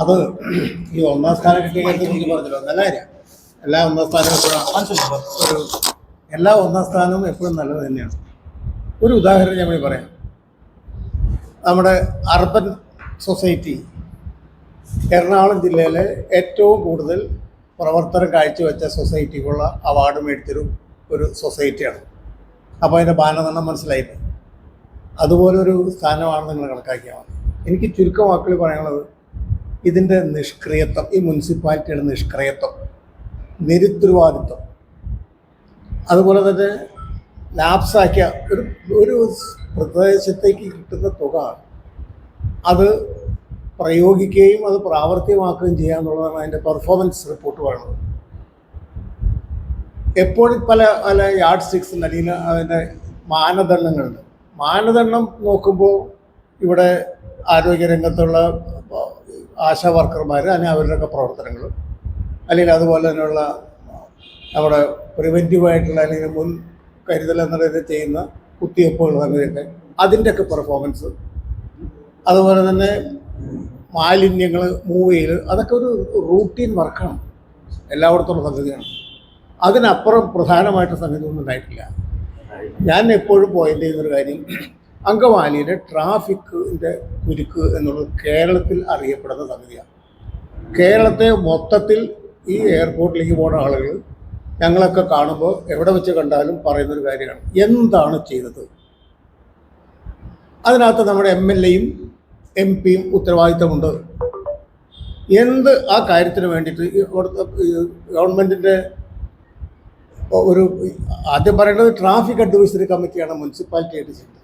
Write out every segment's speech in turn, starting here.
അത് ഈ ഒന്നാം സ്ഥാനം കിട്ടിയ കാര്യത്തെ കുറിച്ച് പറഞ്ഞല്ലോ. നല്ല കാര്യം. എല്ലാ ഒന്നാം സ്ഥാനവും എപ്പോഴും ഒരു എല്ലാ ഒന്നാം സ്ഥാനവും എപ്പോഴും നല്ലത് തന്നെയാണ്. ഒരു ഉദാഹരണം ഞാൻ പറയാം. നമ്മുടെ അർബൻ സൊസൈറ്റി എറണാകുളം ജില്ലയിലെ ഏറ്റവും കൂടുതൽ പ്രവർത്തനം കാഴ്ചവെച്ച സൊസൈറ്റിക്കുള്ള അവാർഡ് മേടിച്ചൊരു ഒരു സൊസൈറ്റിയാണ്. അപ്പോൾ അതിന്റെ മാനദണ്ഡം മനസ്സിലായില്ലേ? അതുപോലെ ഒരു സ്ഥാനമാണ് നിങ്ങൾ കണക്കാക്കിയാൽ മതി. എനിക്ക് ചുരുക്കം വാക്കുകൾ പറയാനുള്ളത് ഇതിന്റെ നിഷ്ക്രിയത്വം ഈ മുനിസിപ്പാലിറ്റിയുടെ നിഷ്ക്രിയത്വം നിരുത്തരവാദിത്വം. അതുപോലെ തന്നെ ലാപ്സാക്കിയ ഒരു ഒരു പ്രദേശത്തേക്ക് കിട്ടുന്ന തുക അത് പ്രയോഗിക്കുകയും അത് പ്രാവർത്തികമാക്കുകയും ചെയ്യുക എന്നുള്ളതാണ് അതിന്റെ പെർഫോമൻസ് റിപ്പോർട്ട് പറയുന്നത്. എപ്പോഴും പല പല യാർഡ് സ്റ്റിക്സിന്റെ അല്ലെങ്കിൽ അതിന്റെ മാനദണ്ഡങ്ങളുണ്ട്. മാനദണ്ഡം നോക്കുമ്പോൾ ഇവിടെ ആരോഗ്യരംഗത്തുള്ള ആശാ വർക്കർമാർ അല്ലെങ്കിൽ അവരുടെയൊക്കെ പ്രവർത്തനങ്ങൾ അല്ലെങ്കിൽ അതുപോലെ തന്നെയുള്ള നമ്മുടെ പ്രിവെന്റീവായിട്ടുള്ള അല്ലെങ്കിൽ മുൻ കരുതൽ എന്ന രീതിയിൽ ചെയ്യുന്ന കുത്തിവെപ്പുകൾ അങ്ങനെയൊക്കെ അതിന്റെയൊക്കെ പെർഫോമൻസ്. അതുപോലെ തന്നെ മാലിന്യങ്ങൾ മൂവ് ചെയ്യൽ അതൊക്കെ ഒരു റൂട്ടീൻ വർക്കാണ്. എല്ലായിടത്തുള്ള സംഗതിയാണ് അതിനപ്പുറം പ്രധാനമായിട്ട് സംഗതി ഒന്നും ഉണ്ടായിട്ടില്ല. ഞാൻ എപ്പോഴും പോയിന്റ് ചെയ്യുന്നൊരു കാര്യം അങ്കമാലിയിലെ ട്രാഫിക്കിന്റെ കുരുക്ക് എന്നുള്ളത് കേരളത്തിൽ അറിയപ്പെടുന്ന സംഗതിയാണ്. കേരളത്തെ മൊത്തത്തിൽ ഈ എയർപോർട്ടിലേക്ക് പോകുന്ന ആളുകൾ ഞങ്ങളൊക്കെ കാണുമ്പോൾ എവിടെ വെച്ച് കണ്ടാലും പറയുന്നൊരു കാര്യമാണ് എന്താണ് ചെയ്തത്? അതിനകത്ത് നമ്മുടെ എം എൽ എയും എം പിയും ഉത്തരവാദിത്തമുണ്ട്. എന്ത് ആ കാര്യത്തിന് വേണ്ടിയിട്ട് ഇവിടുത്തെ ഗവൺമെന്റിന്റെ ഒരു ആദ്യം പറയേണ്ടത് ട്രാഫിക് അഡ്വൈസറി കമ്മിറ്റിയാണ് മുനിസിപ്പാലിറ്റി ആയിട്ട് ചെയ്യുന്നത്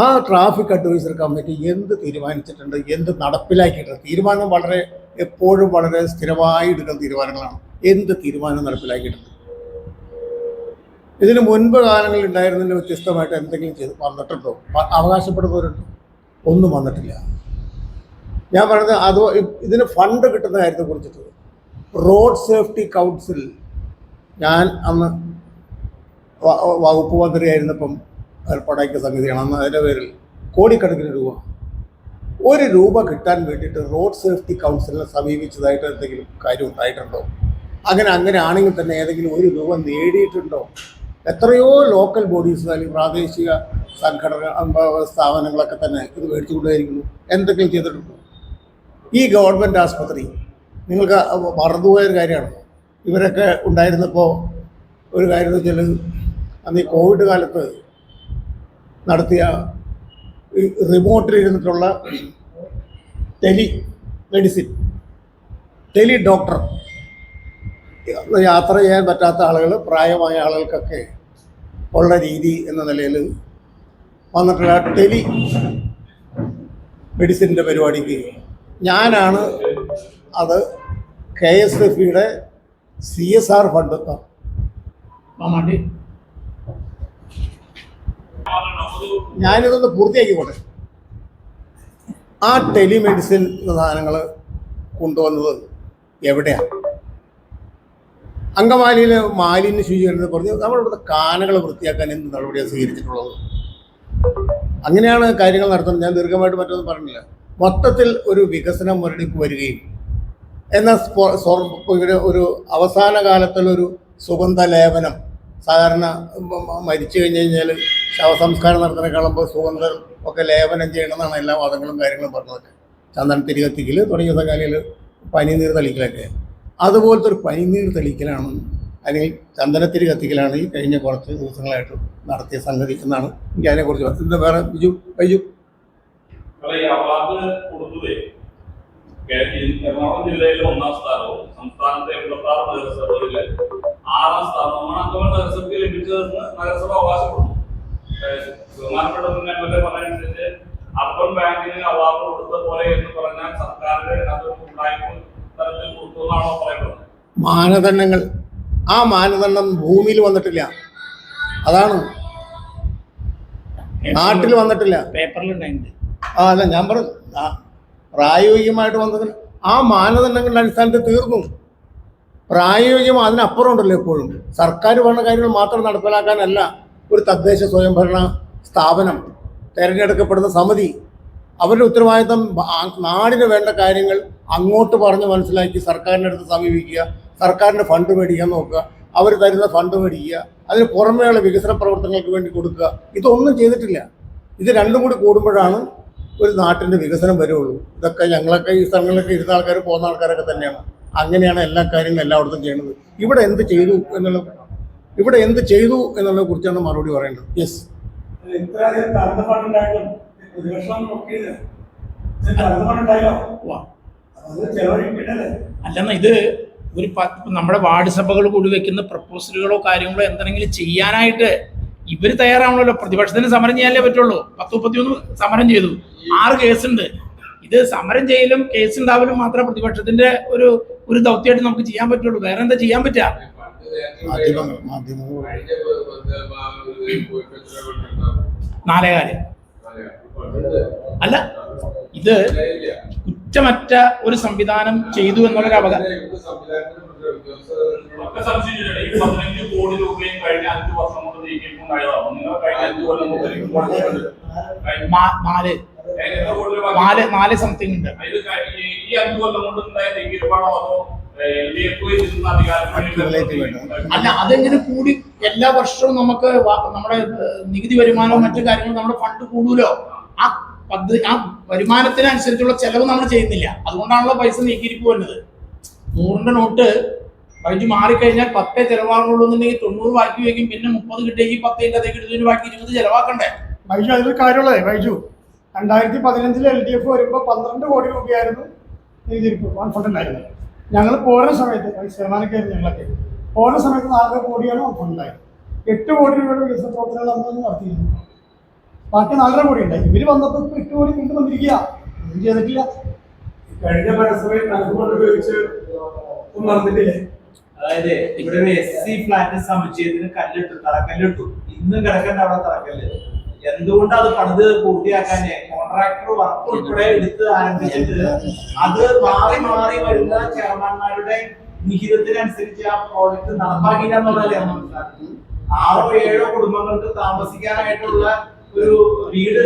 ആ ട്രാഫിക് അഡ്വൈസറി കമ്മിറ്റി എന്ത് തീരുമാനിച്ചിട്ടുണ്ട് എന്ത് നടപ്പിലാക്കിയിട്ടുണ്ട് തീരുമാനം വളരെ എപ്പോഴും വളരെ സ്ഥിരമായി എടുക്കുന്ന തീരുമാനങ്ങളാണ്. എന്ത് തീരുമാനം നടപ്പിലാക്കിയിട്ടുണ്ട്? ഇതിന് മുൻപ് കാലങ്ങളിൽ ഉണ്ടായിരുന്നതിന് വ്യത്യസ്തമായിട്ട് എന്തെങ്കിലും ചെയ്ത് വന്നിട്ടുണ്ടോ? അവകാശപ്പെടുന്നവരുണ്ടോ? ഒന്നും വന്നിട്ടില്ല. ഞാൻ പറയുന്നത് അത് ഇതിന് ഫണ്ട് കിട്ടുന്ന കാര്യത്തെ കുറിച്ചിട്ട്. റോഡ് സേഫ്റ്റി കൗൺസിൽ ഞാൻ അന്ന് വകുപ്പ് മന്ത്രിയായിരുന്നപ്പം ഏർപ്പാടാക്കിയ സംഗതിയാണ്. അന്ന് അതിന്റെ പേരിൽ കോടിക്കണക്കിന് രൂപ ഒരു രൂപ കിട്ടാൻ വേണ്ടിയിട്ട് റോഡ് സേഫ്റ്റി കൗൺസിലിനെ സമീപിച്ചതായിട്ട് എന്തെങ്കിലും കാര്യം ഉണ്ടായിട്ടുണ്ടോ? അങ്ങനെ അങ്ങനെ ആണെങ്കിൽ തന്നെ ഏതെങ്കിലും ഒരു രൂപ നേടിയിട്ടുണ്ടോ? എത്രയോ ലോക്കൽ ബോഡീസ് അല്ലെങ്കിൽ പ്രാദേശിക സംഘടന സ്ഥാപനങ്ങളൊക്കെ തന്നെ ഇത് മേടിച്ചു കൊണ്ടുപോയിരിക്കുന്നു എന്തെങ്കിലും ചെയ്തിട്ടുണ്ടോ? ഈ ഗവൺമെന്റ് ആസ്പത്രി നിങ്ങൾക്ക് മറന്നുപോയൊരു കാര്യമാണ്? ഇവരൊക്കെ ഉണ്ടായിരുന്നപ്പോൾ ഒരു കാര്യം വെച്ചാൽ അന്ന് ഈ കോവിഡ് കാലത്ത് നടത്തിയ റിമോട്ടിലിരുന്നിട്ടുള്ള ടെലി മെഡിസിൻ ടെലി ഡോക്ടർ യാത്ര ചെയ്യാൻ പറ്റാത്ത ആളുകൾ പ്രായമായ ആളുകൾക്കൊക്കെ ഉള്ള രീതി എന്ന നിലയിൽ വന്നിട്ടുള്ള ടെലി മെഡിസിന്റെ പരിപാടിക്ക് ഞാനാണ് അത് K S F R fund. Mamatti. ഞാനിതൊന്ന് പൂർത്തിയാക്കിക്കോട്ടെ ആ ടെലിമെഡിസിൻ സാധനങ്ങൾ കൊണ്ടുവന്നത് എവിടെയാണ്? അങ്കമാലിയിൽ മാലിന്യ ശുചീകരണം പറഞ്ഞു നമ്മളിവിടുത്തെ കാനകൾ വൃത്തിയാക്കാൻ എന്ത് നടപടിയാണ് സ്വീകരിച്ചിട്ടുള്ളത്? അങ്ങനെയാണ് കാര്യങ്ങൾ നടത്തുന്നത്. ഞാൻ ദീർഘമായിട്ട് മറ്റൊന്നും പറഞ്ഞില്ല. മൊത്തത്തിൽ ഒരു വികസനം മുരടിപ്പ് വരികയും എന്നാൽ സ്പോ- ഒരു അവസാന കാലത്തുള്ളൊരു സുഗന്ധ ലേപനം സാധാരണ മരിച്ചു കഴിഞ്ഞു കഴിഞ്ഞാൽ ശവസംസ്കാരം നടത്തുന്ന കാണുമ്പോൾ സുഗന്ധം ഒക്കെ ലേപനം ചെയ്യണമെന്നാണ് എല്ലാ വാദങ്ങളും കാര്യങ്ങളും പറഞ്ഞതൊക്കെ ചന്ദനം തിരികത്തിക്കൽ തുടങ്ങിയ സംഗതിയിൽ പനിനീർ തളിക്കലൊക്കെ. അതുപോലത്തെ ഒരു പനിനീർ തളിക്കലാണ് അല്ലെങ്കിൽ ചന്ദനത്തിരി കത്തിക്കലാണ് ഈ കഴിഞ്ഞ കുറച്ച് ദിവസങ്ങളായിട്ട് നടത്തിയ സംഗതി എന്നാണ് എനിക്ക് അതിനെക്കുറിച്ച്. എന്താ വേറെ? ബിജു ബൈജു. എറണാകുളം ജില്ലയിലെ ഒന്നാം സ്ഥാനവും സംസ്ഥാനത്തെ എൺപത്താറ് നഗരസഭകളിലെ ആറാം സ്ഥാനവുമാണ് അംഗങ്ങൾ നഗരസഭയ്ക്ക് ലഭിച്ചതെന്ന് നഗരസഭ അവകാശപ്പെടുന്നു. ബഹുമാനപ്പെട്ട മുൻ എം എൽ എ പറഞ്ഞനുസരിച്ച് അർബൻ ബാങ്കിന് അവാർഡ് കൊടുത്ത പോലെ എന്ന് പറഞ്ഞാൽ സർക്കാരിന്റെ ഉണ്ടായ്പ തരത്തിൽ കൊടുത്തു എന്നാണോ പറയപ്പെടുന്നത് മാനദണ്ഡങ്ങൾ. ആ മാനദണ്ഡം ഭൂമിയിൽ വന്നിട്ടില്ല. അതാണ്. നാട്ടിൽ വന്നിട്ടില്ല. പേപ്പറിലുണ്ടായിട്ടുണ്ട് ആ അല്ല ഞാൻ പറഞ്ഞു പ്രായോഗികമായിട്ട് വന്നതിന് ആ മാനദണ്ഡങ്ങളുടെ അടിസ്ഥാനത്തിൽ തീർന്നു. പ്രായോഗികം അതിനപ്പുറം ഉണ്ടല്ലോ എപ്പോഴും. സർക്കാർ പറഞ്ഞ കാര്യങ്ങൾ മാത്രം നടപ്പിലാക്കാനല്ല ഒരു തദ്ദേശ സ്വയംഭരണ സ്ഥാപനം തിരഞ്ഞെടുക്കപ്പെടുന്ന സമിതി. അവരുടെ ഉത്തരവാദിത്തം നാടിന് വേണ്ട കാര്യങ്ങൾ അങ്ങോട്ട് പറഞ്ഞ് മനസ്സിലാക്കി സർക്കാരിന്റെ അടുത്ത് സമീപിക്കുക സർക്കാരിന്റെ ഫണ്ട് മേടിക്കാൻ നോക്കുക അവർ തരുന്ന ഫണ്ട് മേടിക്കുക അതിന് പുറമേയുള്ള വികസന പ്രവർത്തനങ്ങൾക്ക് വേണ്ടി കൊടുക്കുക. ഇതൊന്നും ചെയ്തിട്ടില്ല. ഇത് രണ്ടും കൂടി കൂടുമ്പോഴാണ് ഒരു നാട്ടിന്റെ വികസനം വരുള്ളൂ ഇതൊക്കെ ഞങ്ങളൊക്കെ ഈ സ്ഥലങ്ങളിലൊക്കെ ഇരുന്ന ആൾക്കാർ പോകുന്ന ആൾക്കാരൊക്കെ തന്നെയാണ്. അങ്ങനെയാണ് എല്ലാ കാര്യങ്ങളും എല്ലായിടത്തും ചെയ്യുന്നത്. ഇവിടെ എന്ത് ചെയ്തു എന്നുള്ള ഇവിടെ എന്ത് ചെയ്തു എന്നുള്ളതിനെ കുറിച്ചാണ് മറുപടി പറയേണ്ടത്. യെസ് അല്ലെന്നാ ഇത് ഒരു നമ്മുടെ വാർഡ് സഭകൾ കൂടി വെക്കുന്ന പ്രപ്പോസലുകളോ കാര്യങ്ങളോ എന്തെങ്കിലും ചെയ്യാനായിട്ട് ഇവർ തയ്യാറാവണല്ലോ പ്രതിപക്ഷത്തിന് സമരം ചെയ്യാനല്ലേ പറ്റുള്ളൂ. പത്ത് മുപ്പത്തിയൊന്ന് സമരം ചെയ്തു. ആറ് കേസുണ്ട്. ഇത് സമരം ചെയ്യലും കേസ് ഉണ്ടാവലും മാത്രമേ പ്രതിപക്ഷത്തിന്റെ ഒരു ഒരു ദൗത്യമായിട്ട് നമുക്ക് ചെയ്യാൻ പറ്റുള്ളൂ. വേറെ എന്താ ചെയ്യാൻ പറ്റുക? മാധ്യമങ്ങൾ കാര്യം അല്ല ഇത് കുറ്റമറ്റ ഒരു സംവിധാനം ചെയ്തു എന്നുള്ളൊരു അവകാശം. നാല്. നാല് നാല് സംതിങ് ഉണ്ട്. അല്ല അതെങ്ങനെ കൂടി? എല്ലാ വർഷവും നമുക്ക് നമ്മുടെ നികുതി വരുമാനവും മറ്റു കാര്യങ്ങളും നമ്മുടെ ഫണ്ട് കൂടുമല്ലോ പദ്ധതി ആ വരുമാനത്തിനനുസരിച്ചുള്ള ചെലവ് നമ്മൾ ചെയ്യുന്നില്ല. അതുകൊണ്ടാണല്ലോ പൈസ നീക്കിയിരിക്കു വരുന്നത്. നൂറിന്റെ നോട്ട് ബൈജു മാറിക്കഴിഞ്ഞാൽ പത്തേ ചെലവാകുള്ളൂ എന്നുണ്ടെങ്കിൽ തൊണ്ണൂറ് ബാക്കി വയ്ക്കും. പിന്നെ മുപ്പത് കിട്ടിയെങ്കിൽ പത്ത് അതേ കിട്ടുന്നതിന് ബാക്കി ഇരുപത് ചെലവാക്കണ്ടേ? ബൈജു അതിൽ കാര്യമുള്ളതേ ബൈജു രണ്ടായിരത്തി പതിനഞ്ചിൽ എൽ ഡി എഫ് വരുമ്പോൾ പന്ത്രണ്ട് കോടി രൂപയായിരുന്നു നികുതിരിപ്പ് കോൺഫണ്ട് ഉണ്ടായിരുന്നത്. ഞങ്ങൾ പോരുന്ന സമയത്ത് വൈസ് ചെയർമാനൊക്കെയായിരുന്നു ഞങ്ങളൊക്കെ. പോരുന്ന സമയത്ത് നാലര കോടിയാണ് ഉണ്ടായത്. എട്ട് കോടി രൂപയുടെ വികസന പ്രവർത്തനങ്ങൾ നമ്മൾ നടത്തിയിരുന്നു ബാക്കി നാലര കോടി ഉണ്ടായി ഇവർ വന്നപ്പോൾ എട്ട് കോടി കൊണ്ട് വന്നിരിക്കുക ഒന്നും ചെയ്തിട്ടില്ല. കഴിഞ്ഞ പരസ്പരം കണക്കുകൊണ്ട് ഉപയോഗിച്ച് ഒന്നും നടന്നിട്ടില്ലേ? അതായത് ഇവിടെ ഒരു എസ് സി ഫ്ലാറ്റ് സമുച്ചയത്തിന് കല്ലിട്ടു തറക്കല്ലിട്ടു. ഇന്നും കിടക്കേണ്ട അവിടെ തറക്കല്ല്. എന്തുകൊണ്ട് അത് പണിത് പൂർത്തിയാക്കാനേ കോൺട്രാക്ടർ വർക്ക് ഉൾപ്പെടെ എടുത്ത് ആരംഭിച്ചിട്ട് അത് മാറി മാറി വരുന്ന ചെയർമാൻമാരുടെ വിഹിതത്തിനനുസരിച്ച് ആ പ്രോജക്ട് നടപ്പാക്കില്ല എന്നുള്ളതല്ലേ നമ്മൾ മനസ്സിലാക്കുന്നത് ആറോ ഏഴോ കുടുംബങ്ങൾക്ക് താമസിക്കാനായിട്ടുള്ള ഒരു വീട്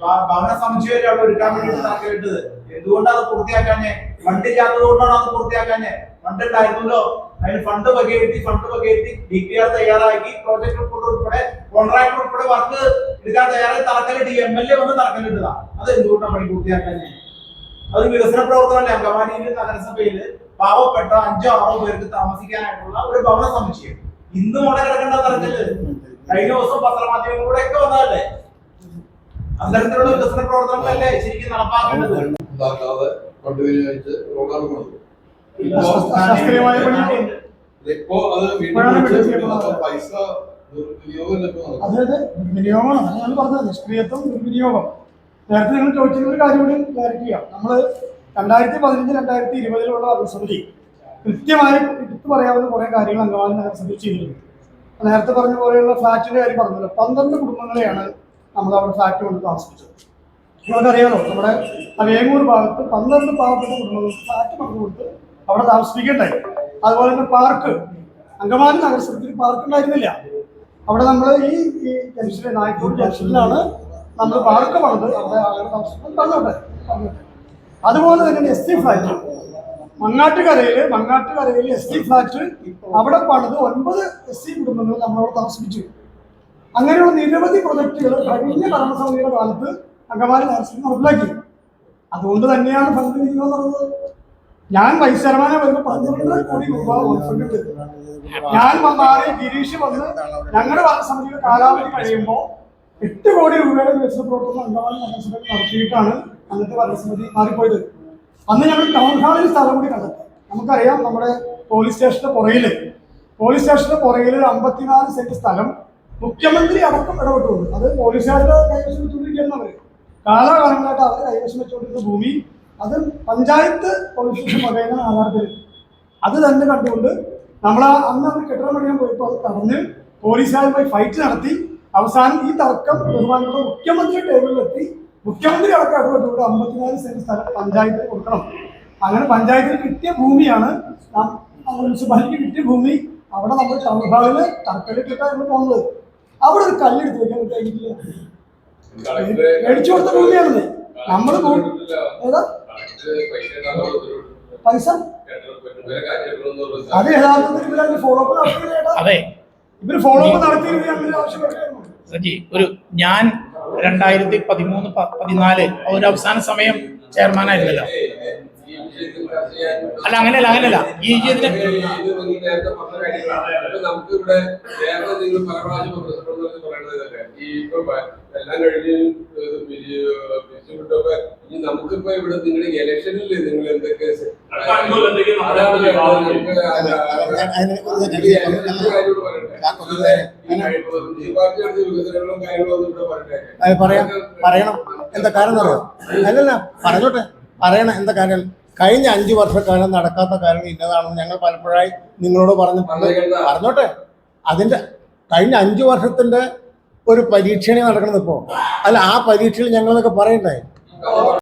ഭ- ഭവന സമുച്ചയം അവിടെ ഒരുക്കാൻ വേണ്ടിയിട്ടാണ് കേട്ടത് എന്തുകൊണ്ടാണ് അത് പൂർത്തിയാക്കാഞ്ഞേ? ഫണ്ട് ഇല്ലാത്തത് കൊണ്ടാണ് അത് പൂർത്തിയാക്കാഞ്ഞേ? ഫണ്ട് ഉണ്ടായിരുന്നല്ലോ അതിന് ഫണ്ട് വകയിരുത്തി ഫണ്ട് വകയിരുത്തി ഡി പി ആർ തയ്യാറാക്കി പ്രോജക്ട് റിപ്പോർട്ട് ഉൾപ്പെടെ കോൺട്രാക്ടർ ഉൾപ്പെടെ വർക്ക് എടുക്കാൻ തയ്യാറായി തറക്കല്ലിട്ട് എം എൽ എ വന്ന് തറക്കല്ലിട്ടതാ. അത് എന്തുകൊണ്ടാണ് പണി പൂർത്തിയാക്കാഞ്ഞേ? അത് വികസന പ്രവർത്തനമല്ലേ? അങ്കമാലിയിൽ നഗരസഭയിൽ പാവപ്പെട്ട അഞ്ചോ ആറോ പേർക്ക് താമസിക്കാനായിട്ടുള്ള ഒരു ഭവന സമുച്ചയം ഇന്നും അവിടെ കിടക്കേണ്ട തരത്തിൽ കഴിഞ്ഞ ദിവസം പത്രമാധ്യമങ്ങളിലൂടെ ഒക്കെ വന്നതല്ലേ? അത്തരത്തിലുള്ള വികസന പ്രവർത്തനങ്ങളല്ലേ ശരിക്കും നടപ്പാക്കേണ്ടത്? ഉണ്ടാക്കാതെ റോഡാണ് ഇപ്പോ അത് പൈസ. അതായത് ദുർവിനിയോഗമാണ് ഞാൻ പറഞ്ഞത്. നിഷ്ക്രിയത്വം ദുർവിനിയോഗം നേരത്തെ നിങ്ങൾ ചോദിച്ചിരുന്ന ഒരു കാര്യം കൂടി ക്ലാരിറ്റി ചെയ്യാം. നമ്മൾ രണ്ടായിരത്തി പതിനഞ്ച് രണ്ടായിരത്തി ഇരുപതിലുള്ള അനുസമിതി കൃത്യമായി എടുത്തു പറയാവുന്ന കുറേ കാര്യങ്ങൾ അംഗവാദി നഗരസഭയിൽ ചെയ്തിട്ടുണ്ട് നേരത്തെ പറഞ്ഞ പോലെയുള്ള ഫ്ലാറ്റിന്റെ കാര്യം പറഞ്ഞല്ലോ. പന്ത്രണ്ട് കുടുംബങ്ങളെയാണ് നമ്മൾ അവിടെ ഫാക്ടറി കൊണ്ട് താമസിപ്പിച്ചത്. നമുക്കറിയാമല്ലോ നമ്മുടെ വേങ്ങൂർ ഭാഗത്ത് പന്ത്രണ്ട് പാവപ്പെട്ട കുടുംബങ്ങൾക്ക് ഫ്ലാറ്റ് നമുക്ക് കൊടുത്ത് അവിടെ താമസിപ്പിക്കേണ്ടായി അതുപോലെ തന്നെ പാർക്ക് അങ്കമാലി നഗരസഭത്തിൽ പാർക്ക് ഉണ്ടായിരുന്നില്ല. അവിടെ നമ്മൾ ഈ ജംഗ്ഷനിൽ നായ്ക്കോട് ജംഗ്ഷനിലാണ് നമ്മൾ പാർക്ക് പണിത് അവിടെ ആളുകൾ താമസിക്കുന്നത് പറഞ്ഞോട്ടെ? അതുപോലെ തന്നെ എസ് ടി ഫ്ലാറ്റ് മങ്ങാട്ടുകരയിൽ മങ്ങാട്ടുകരയിൽ എസ് ടി ഫ്ലാറ്റ് അവിടെ പണിത് ഒൻപത് എസ് സി കുടുംബങ്ങൾ നമ്മളവിടെ താമസിപ്പിച്ചു. അങ്ങനെയുള്ള നിരവധി പ്രൊജക്ടുകൾ കഴിഞ്ഞ ഭരണസമിതിയുടെ കാലത്ത് അംഗമാരി നഗരസഭ നടപ്പിലാക്കി. അതുകൊണ്ട് തന്നെയാണ് ഫണ്ട് വിനിയോഗം നടന്നത് ഞാൻ വൈസ് ചെയർമാനെ വരുമ്പോൾ പന്ത്രണ്ട് കോടി രൂപ ഞാൻ വന്നാലേ ഗിരീഷ് വന്ന് ഞങ്ങളുടെ ഭരണസമിതിയുടെ കാലാവധി കഴിയുമ്പോൾ എട്ട് കോടി രൂപയുടെ വികസന പ്രവർത്തനം അംഗമാരി നഗരസഭയിൽ നടത്തിയിട്ടാണ് അന്നത്തെ ഭരണസമിതി മാറിപ്പോയത്. അന്ന് ഞങ്ങൾ ടൗൺ ഹാളിൽ സ്ഥലം കൂടി കണ്ടെത്തി. നമുക്കറിയാം നമ്മുടെ പോലീസ് സ്റ്റേഷന്റെ പുറകിൽ പോലീസ് സ്റ്റേഷന്റെ പുറകിൽ ഒരു അമ്പത്തിനാല് സെന്റ് സ്ഥലം മുഖ്യമന്ത്രി അടക്കം ഇടപെട്ടുകൊണ്ട് അത് പോലീസുകാരുടെ കൈവശം വെച്ചുകൊണ്ടിരിക്കുന്നവര് കാലാകാലങ്ങളായിട്ട് അവർ കൈവശം വെച്ചുകൊണ്ടിരുന്ന ഭൂമി അത് പഞ്ചായത്ത് പോലീസ് സ്റ്റേഷൻ മുഖേന ആധാരത്തിൽ. അത് തന്നെ കണ്ടുകൊണ്ട് നമ്മൾ അന്ന് അവർ കെട്ടിടം പണിയാൻ പോയപ്പോൾ അത് തടഞ്ഞ് പോലീസുകാരുമായി ഫൈറ്റ് നടത്തി. അവസാനം ഈ തർക്കം ബഹുമാനപ്പെട്ട മുഖ്യമന്ത്രി ടേബിളിലെത്തി മുഖ്യമന്ത്രി അടക്കം ഇടപെട്ടുകൊണ്ട് അമ്പത്തിനാല് സെന്റ് സ്ഥലം പഞ്ചായത്തിന് കൊടുക്കണം. അങ്ങനെ പഞ്ചായത്തിന് കിട്ടിയ ഭൂമിയാണ് മുനിസിപ്പാലിറ്റി കിട്ടിയ ഭൂമി. അവിടെ നമ്മൾ ഹാളിൽ തർക്കലിട്ടിട്ടാണ് പോകുന്നത്. അവിടെ ഒരു കല്ലെടുത്ത് വെക്കാൻ കഴിഞ്ഞിട്ടില്ല മേടിച്ചു കൊടുത്ത ഭൂമിയാണിത് നമ്മൾ ഏതാ? പൈസ അത് യഥാർത്ഥത്തിൽ ഇവരതിന് ഫോളോ അപ്പ് നടത്തിയില്ല ഇവർ ഫോളോ അപ്പ് നടത്തിയില്ല അങ്ങനെ ആവശ്യപ്പെട്ടായിരുന്നു സജി ഒരു ഞാൻ രണ്ടായിരത്തി പതിമൂന്ന് പതിനാല് ഒരു അവസാന സമയം ചെയർമാൻ ആയിരുന്നല്ലോ. അല്ല അങ്ങനെയല്ല അങ്ങനെയല്ല. ഈ ഇതിന് ഈ ഇപ്പൊ എല്ലാം കഴിഞ്ഞ് ഇനി നമുക്കിപ്പോ ഇവിടെ നിങ്ങളുടെ ഇലക്ഷനിൽ നിങ്ങൾ എന്തൊക്കെ പറയാം. പറയണം. എന്താ കാരണം അറിയോ? അല്ലല്ല പറഞ്ഞോട്ടെ. പറയണം. എന്താ കാര്യം? കഴിഞ്ഞ അഞ്ചു വർഷക്കാലം നടക്കാത്ത കാര്യങ്ങൾ ഇന്നതാണെന്ന് ഞങ്ങൾ പലപ്പോഴായി നിങ്ങളോട് പറഞ്ഞു പറഞ്ഞോട്ടെ. അതിന്റെ കഴിഞ്ഞ അഞ്ചു വർഷത്തിന്റെ ഒരു പരീക്ഷണി നടക്കണത് ഇപ്പോ. അല്ല ആ പരീക്ഷയിൽ ഞങ്ങളൊക്കെ പറയണ്ടേ